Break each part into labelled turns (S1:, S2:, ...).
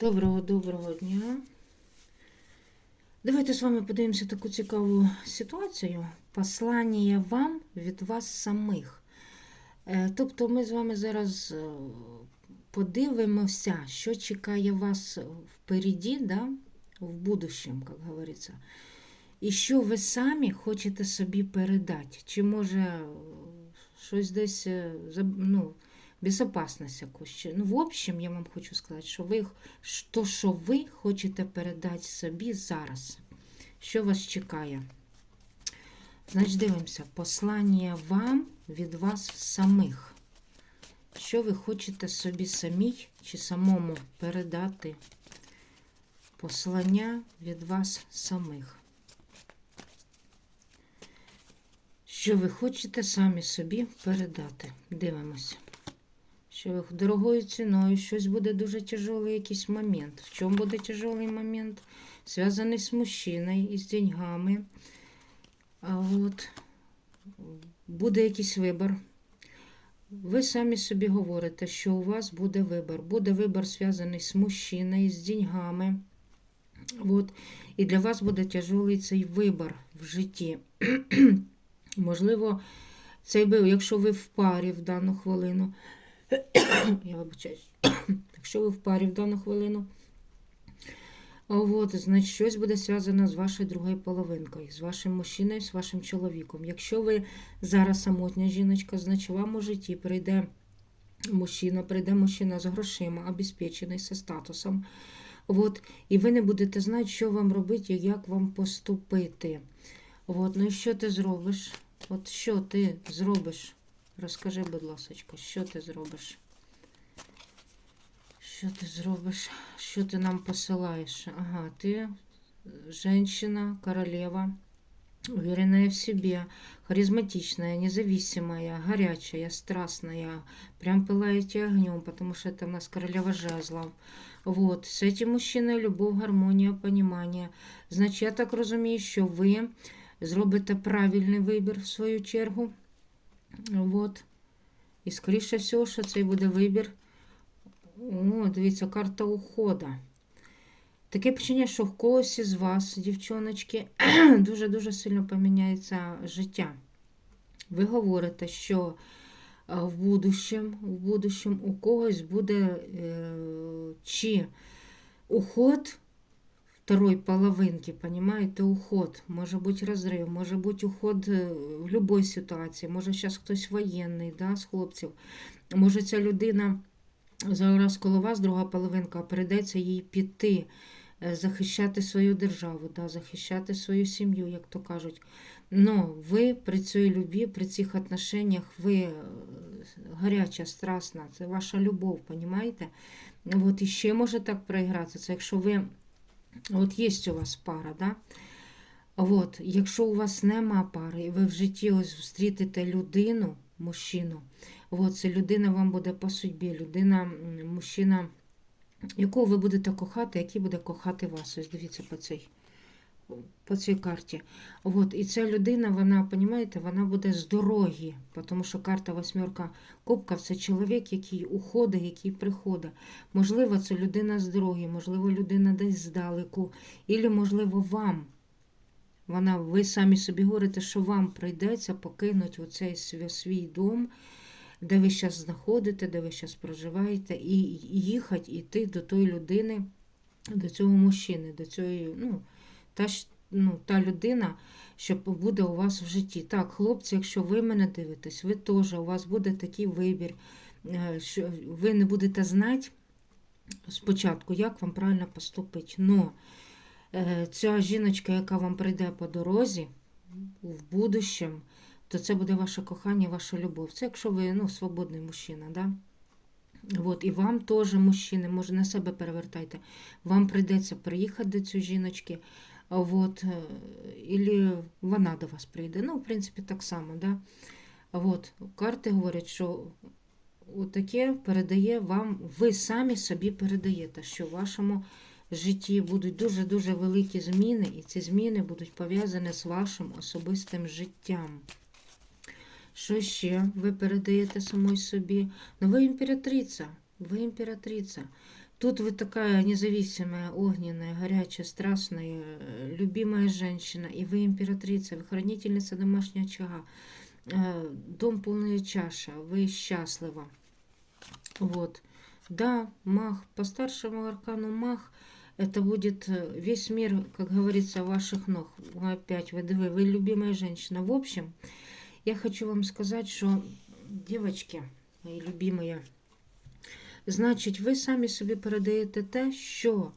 S1: Доброго доброго дня. Давайте з вами подивимося таку цікаву ситуацію. Послання вам від вас самих. Е, Тобто ми з вами зараз е, подивимося, що чекає вас впереді, да? в будущем, як говориться. І що ви самі хочете собі передати. Чи може е, щось десь ну, безопасность чи- Ну, в общем, я вам хочу сказати, що ви то, що ви хочете передати собі зараз, що вас чекає. Значить, дивимося, послання вам від вас самих. Що ви хочете собі самій чи самому передати послання від вас самих. Що ви хочете самі собі передати? Дивимося. Що дорогою ціною, щось буде дуже тяжелий якийсь момент. В чому буде тяжелий момент? Зв'язаний з мужчиною і з деньгами. А от буде якийсь вибір. Ви самі собі говорите, що у вас буде вибір. Буде вибір зв'язаний з мужчиною, з деньгами. От. І для вас буде тяжелий цей вибір в житті. Можливо, цей якщо ви в парі в дану хвилину, я вибачаюсь, якщо ви в парі в дану хвилину, от, значить, щось буде зв'язано з вашою другою половинкою, з вашим мужчиною, з вашим чоловіком. Якщо ви зараз самотня жіночка, значить вам у житті прийде мужчина, прийде мужчина з грошима, обезпечений, зі статусом. От, і ви не будете знати, що вам робити і як вам поступити. От, ну і що ти зробиш? От що ти зробиш? Розкажи, будь ласка, що ти зробиш? Що ти зробиш? Що ти нам посилаєш? Ага, ти женщина, королева, уверенная в себе, харизматичная, независимая, горячая, страстная, прям пылаете огнем, потому что это у нас королева жезлов. Вот, з этим мужчиною любов, гармонія, понімання. Значить, я так розумію, що ви зробите правильний вибір в свою чергу. От. І скоріше всього, що цей буде вибір. О, дивіться, карта ухода. Таке почення, що в когось із вас, дівчоночки, дуже-дуже сильно поміняється життя. Ви говорите, що е, в будущем, в будущем у когось буде е, чи уход второй половинки, понимаете, уход. Може бути розрив, може бути уход е, в будь-якій ситуації. Може, зараз хтось воєнний, да, з хлопців. Може, ця людина зараз коло вас, друга половинка, прийдеться їй піти, е, захищати свою державу, да, захищати свою сім'ю, як то кажуть. Но ви при цій любві, при цих отношениях, ви е, гаряча, страстна, це ваша любов, понімаєте? От і ще може так проігратися, це якщо ви, от є у вас пара, да? От, якщо у вас нема пари, і ви в житті ось зустрітите людину, мужчину, от, це людина вам буде по судьбі, людина, мужчина, якого ви будете кохати, який буде кохати вас. Ось дивіться по цій, по цій карті. От, і ця людина, вона, розумієте, вона буде з дороги, тому що карта восьмерка кубків це чоловік, який уходить, який приходить. Можливо, це людина з дороги, можливо, людина десь здалеку, або, можливо, вам. Вона, ви самі собі говорите, що вам прийдеться покинути оцей свій, дом, де ви зараз знаходите, де ви зараз проживаєте, і їхати, йти до тої людини, до цього мужчини, до цієї, ну, та, ну, та людина, що буде у вас в житті. Так, хлопці, якщо ви мене дивитесь, ви теж, у вас буде такий вибір, е, що ви не будете знати спочатку, як вам правильно поступити. Но е, ця жіночка, яка вам прийде по дорозі в будущем, то це буде ваше кохання, ваша любов. Це якщо ви ну, свободний мужчина. Да? От, і вам теж, мужчини, може на себе перевертайте. Вам прийдеться приїхати до цієї жіночки, а от, е, вона до вас прийде. Ну, в принципі, так само. Да? От, карти говорять, що таке передає вам, ви самі собі передаєте, що в вашому житті будуть дуже-дуже великі зміни, і ці зміни будуть пов'язані з вашим особистим життям. Що ще ви передаєте самой собі? Ну, ви імператриця, ви імператриця. Тут вы такая независимая, огненная, горячая, страстная, э, любимая женщина, и вы императрица, вы хранительница домашнего очага. Э, Дом полная чаша, вы счастлива. Вот. Да, мах, по старшему аркану мах, это будет э, весь мир, как говорится, ваших ног. Опять, вы, вы, вы любимая женщина. В общем, я хочу вам сказать, что, девочки, мои любимые, Значить, ви самі собі передаєте те, що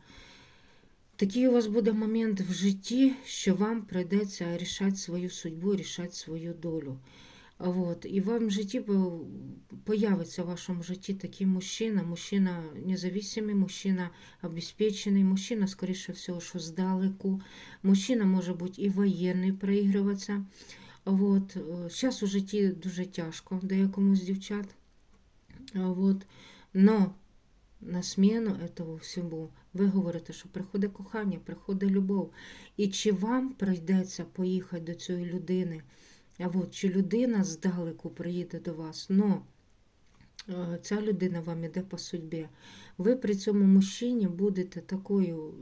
S1: такий у вас буде момент в житті, що вам прийдеться рішати свою судьбу, рішати свою долю. Вот. І вам в житті появиться в вашому житті такий мужчина, мужчина независимий, мужчина обеспечений, мужчина, скоріше всього, що здалеку. Мужчина може бути і воєнний проігруватися. Вот. Зараз у житті дуже тяжко деякому з дівчат. А Вот. Но на зміну этого всьому ви говорите, що приходить кохання, приходить любов. І чи вам прийдеться поїхати до цієї людини? А от чи людина здалеку приїде до вас? Но ця людина вам іде по судьбі. Ви при цьому мужчині будете такою.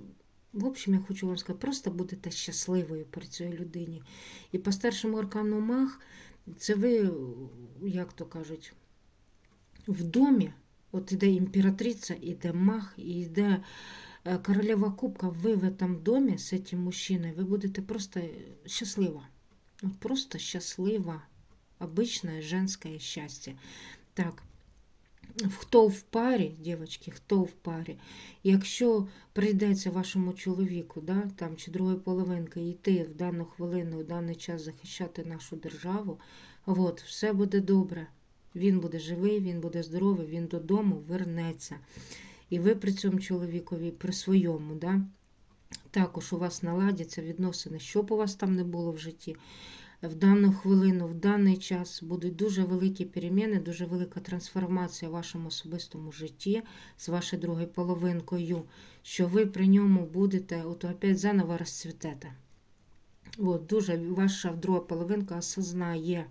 S1: В общем, я хочу вам сказати, просто будете щасливою при цій людині. І по старшому аркану мах, це ви, як то кажуть, в домі. От іде імператриця, іде мах, і йде е, королева кубка. Ви в этом домі з цим мужчиною, ви будете просто щаслива. От просто щаслива. Обычное женское счастье. Так, хто в парі, дівчатки, хто в парі, якщо прийдеться вашому чоловіку, да, там, чи другої половинки йти в дану хвилину, в даний час захищати нашу державу, от, все буде добре. Він буде живий, він буде здоровий, він додому вернеться. І ви при цьому чоловікові, при своєму, да, також у вас наладяться відносини, що б у вас там не було в житті. В дану хвилину, в даний час будуть дуже великі переміни, дуже велика трансформація в вашому особистому житті з вашою другою половинкою, що ви при ньому будете от опять заново розцвітете. От, дуже ваша друга половинка осознає,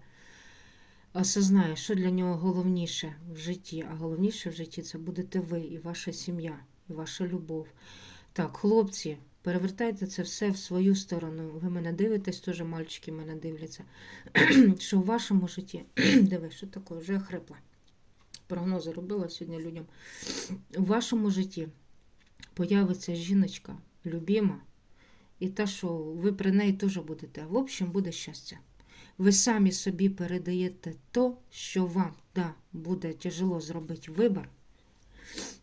S1: осознає, що для нього головніше в житті. А головніше в житті це будете ви і ваша сім'я, і ваша любов. Так, хлопці, перевертайте це все в свою сторону. Ви мене дивитесь, теж мальчики мене дивляться. що в вашому житті, диви, що таке, вже хрипла. Прогнози робила сьогодні людям. У вашому житті появиться жіночка, любима, і та, що ви при неї теж будете. В общем, буде щастя. Ви самі собі передаєте то, що вам да, буде тяжело зробити вибір.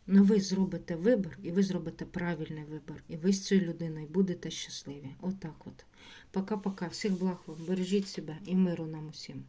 S1: але ви зробите вибір, і ви зробите правильний вибір. І ви з цією людиною будете щасливі. Отак от. Пока-пока. Всіх благ вам. Бережіть себе і миру нам усім.